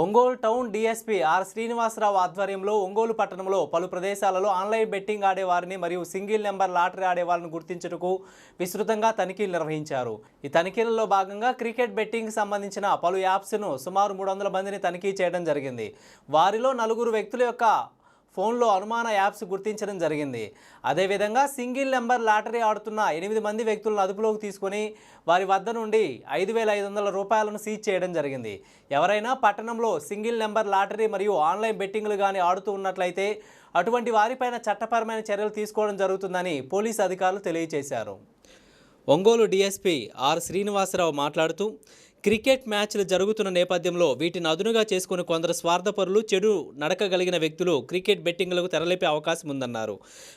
Ongole town DSP R Srinivasarao ఆధ్వర్యంలో ఒంగోలు పట్టణంలో పలు ప్రదేశాలలో ఆన్లైన్ బెట్టింగ్ ఆడేవారిని మరియు సింగిల్ నెంబర్ లాటరీ ఆడేవారిని గుర్తించుటకు విస్తృతంగా తనిఖీలు నిర్వహించారు. ఈ తనిఖీలలో భాగంగా క్రికెట్ బెట్టింగ్కి సంబంధించిన పలు యాప్స్ను సుమారు మూడు వందల మందిని తనిఖీ చేయడం జరిగింది. వారిలో నలుగురు వ్యక్తుల యొక్క ఫోన్లో అనుమాన యాప్స్ గుర్తించడం జరిగింది. అదేవిధంగా సింగిల్ నెంబర్ లాటరీ ఆడుతున్న ఎనిమిది మంది వ్యక్తులను అదుపులోకి తీసుకొని వారి వద్ద నుండి ఐదు వేల ఐదు వందల రూపాయలను సీజ్ చేయడం జరిగింది. ఎవరైనా పట్టణంలో సింగిల్ నెంబర్ లాటరీ మరియు ఆన్లైన్ బెట్టింగ్లు కానీ ఆడుతూ ఉన్నట్లయితే అటువంటి వారిపైన చట్టపరమైన చర్యలు తీసుకోవడం జరుగుతుందని పోలీసు అధికారులు తెలియజేశారు. ఒంగోలు డీఎస్పీ ఆర్ శ్రీనివాసరావు మాట్లాడుతూ క్రికెట్ మ్యాచ్లు జరుగుతున్న నేపథ్యంలో వీటిని అదునుగా చేసుకుని కొందరు స్వార్థపరులు చెడు నడకగలిగిన వ్యక్తులు క్రికెట్ బెట్టింగ్లకు తెరలేపే అవకాశం ఉందన్నారు.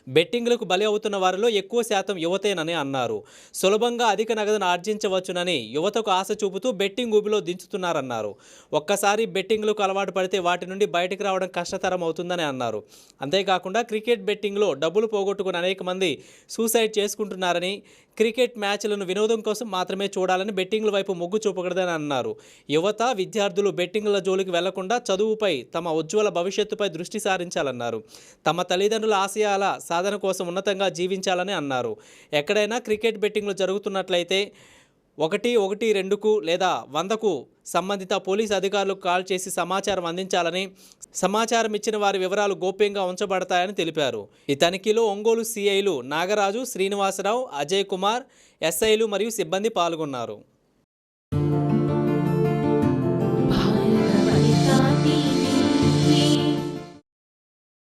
బెట్టింగ్లకు బలి అవుతున్న వారిలో ఎక్కువ శాతం యువతేనని అన్నారు. సులభంగా అధిక నగదును ఆర్జించవచ్చునని యువతకు ఆశ చూపుతూ బెట్టింగ్ ఊబిలో దించుతున్నారన్నారు. ఒక్కసారి బెట్టింగ్లకు అలవాటు పడితే వాటి నుండి బయటకు రావడం కష్టతరం అవుతుందని అన్నారు. అంతేకాకుండా క్రికెట్ బెట్టింగ్లో డబ్బులు పోగొట్టుకుని అనేక మంది సూసైడ్ చేసుకుంటున్నారని క్రికెట్ మ్యాచ్లను వినోదం కోసం మాత్రమే చూడాలని బెట్టింగ్ల వైపు మొగ్గు చూపకూడదని అన్నారు. యువత విద్యార్థులు బెట్టింగ్ల జోలికి వెళ్ళకుండా చదువుపై తమ ఉజ్వల భవిష్యత్తుపై దృష్టి సారించాలన్నారు. తమ తల్లిదండ్రుల ఆశయాల సాధన కోసం ఉన్నతంగా జీవించాలని అన్నారు. ఎక్కడైనా క్రికెట్ బెట్టింగ్లు జరుగుతున్నట్లయితే ఒకటి ఒకటి రెండుకు లేదా వందకు సంబంధిత పోలీస్ అధికారులకు కాల్ చేసి సమాచారం అందించాలని సమాచారం ఇచ్చిన వారి వివరాలు గోప్యంగా ఉంచబడతాయని తెలిపారు. ఈ తనిఖీలో ఒంగోలు సిఐలు నాగరాజు శ్రీనివాసరావు అజయ్ కుమార్ ఎస్ఐలు మరియు సిబ్బంది పాల్గొన్నారు.